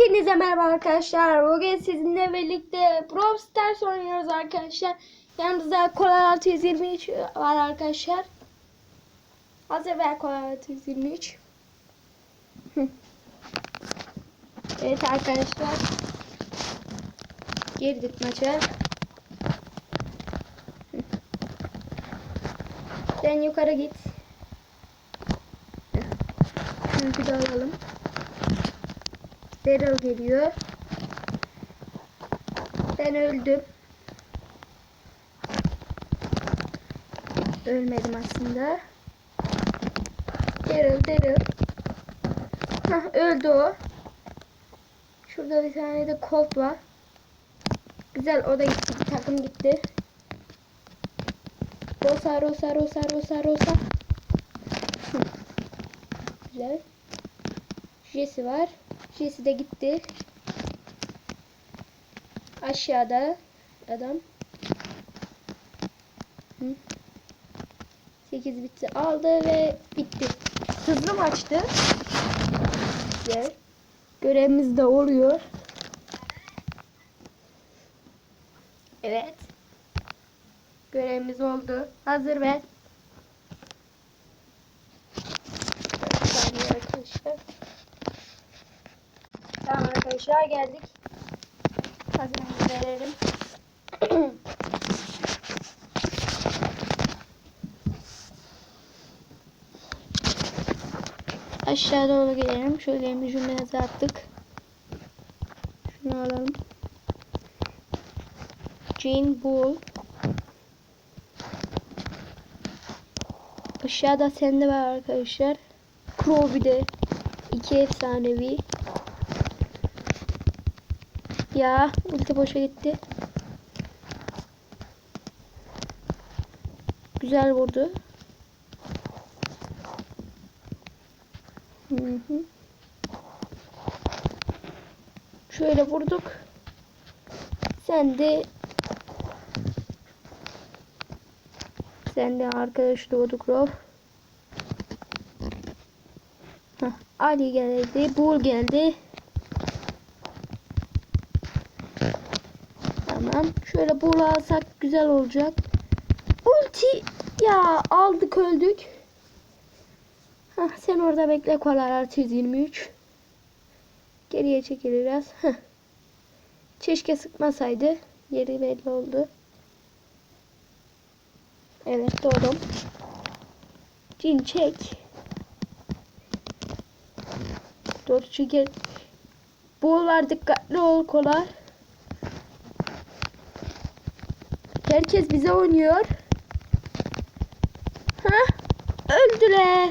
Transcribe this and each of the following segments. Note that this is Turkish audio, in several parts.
Hepinize merhaba arkadaşlar. Bugün sizinle birlikte Brawl Stars oynuyoruz arkadaşlar. Yanımızda Kola 623 var arkadaşlar. Hazır ver Kola 623. Hı. evet arkadaşlar. Girdik maça. Sen yukarı git. Çünkü de alalım. Daryl geliyor. Ben öldüm. Ölmedim aslında. Daryl, Daryl. Hah öldü o. Şurada bir tane de Colt var. Güzel o da gitti. Bir takım gitti. Rosa, Rosa, Rosa, Rosa, Rosa. Güzel. Jesse var. Jesse de gitti. Aşağıda adam. Hı. 8 bitti. Aldı ve bitti. Hızlı maçtı. Güzel. Görevimiz de oluyor. Evet. Görevimiz oldu. Hazır saniye arkadaşlar. Tamam arkadaşlar geldik. Hazırımızı verelim. Aşağı doğru gelelim. Şöyle bir cümlenizi attık. Şunu alalım. Jane Bull. Aşağıda sende var arkadaşlar. Crow bir iki efsanevi. Ya ulti boşa gitti. Güzel vurdu. Hı hı. Şöyle vurduk. Sen de sen de arkadaş doğduk Rob. Ali geldi. Bull geldi. Tamam. Şöyle bunu alsak güzel olacak. Ulti ya aldık öldük. Hah, sen orada bekle kolar artı 123. Geriye çekil biraz. Heh. Keşke sıkmasaydı. Yeri belli oldu. Evet doğdum. Cin çek. Dur çünkü bu var dikkatli ol kolar. Herkes bize oynuyor. Ha? Öldüler.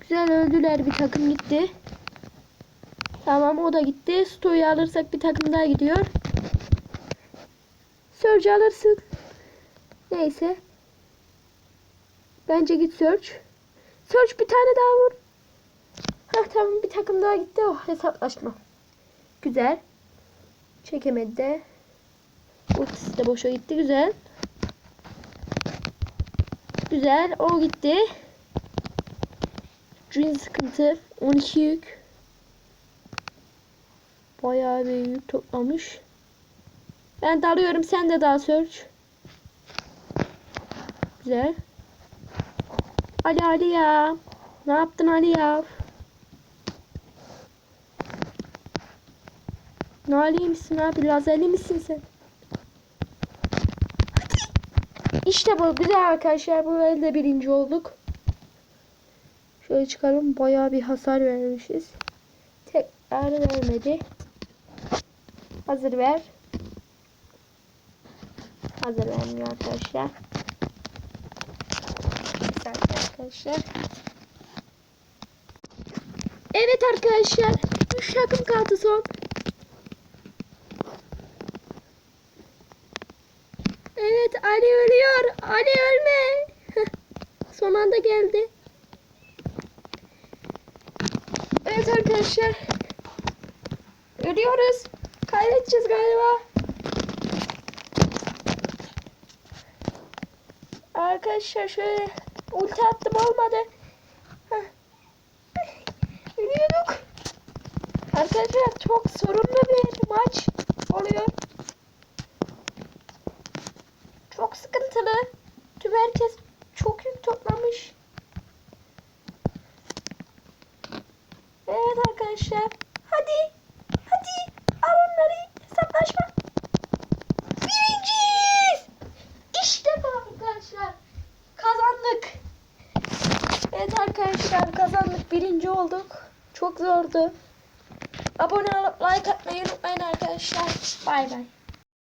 Güzel öldüler. Bir takım gitti. Tamam o da gitti. Stoyu alırsak bir takım daha gidiyor. Surge alırsın. Neyse. Bence git Surge. Surge bir tane daha vur. Hah tamam bir takım daha gitti. Oh hesaplaşma. Güzel. Çekemedi de. Ultisi de boşa gitti. Güzel. Güzel. O gitti. Jin sıkıntı. 12 yük. Bayağı bir yük toplamış. Ben dalıyorum. Sen de dal search. Güzel. Ali Ali ya. Ne yaptın Ali ya? Ne Ali misin abi? Lazerli misin sen? İşte bu güzel arkadaşlar. Bu elde birinci olduk. Şöyle çıkalım. Bayağı bir hasar vermişiz. Tekrar vermedi. Hazır ver. Hazır vermiyor arkadaşlar. Arkadaşlar. Evet arkadaşlar. 3 takım son. Evet Ali ölüyor. Ali ölme. Son anda geldi. Evet arkadaşlar. Ölüyoruz. Kaybedeceğiz galiba. Arkadaşlar şöyle ulti attım olmadı. Heh. Ölüyorduk. Arkadaşlar çok sorunlu bir maç oluyor. Çok sıkıntılı. Tüm herkes çok yük toplamış. Evet arkadaşlar. Hadi. Hadi. Al onları. Hesaplaşma. Birinciyiz. İşte bu arkadaşlar. Kazandık. Evet arkadaşlar kazandık. Birinci olduk. Çok zordu. Abone olup like atmayı unutmayın arkadaşlar. Bay bay.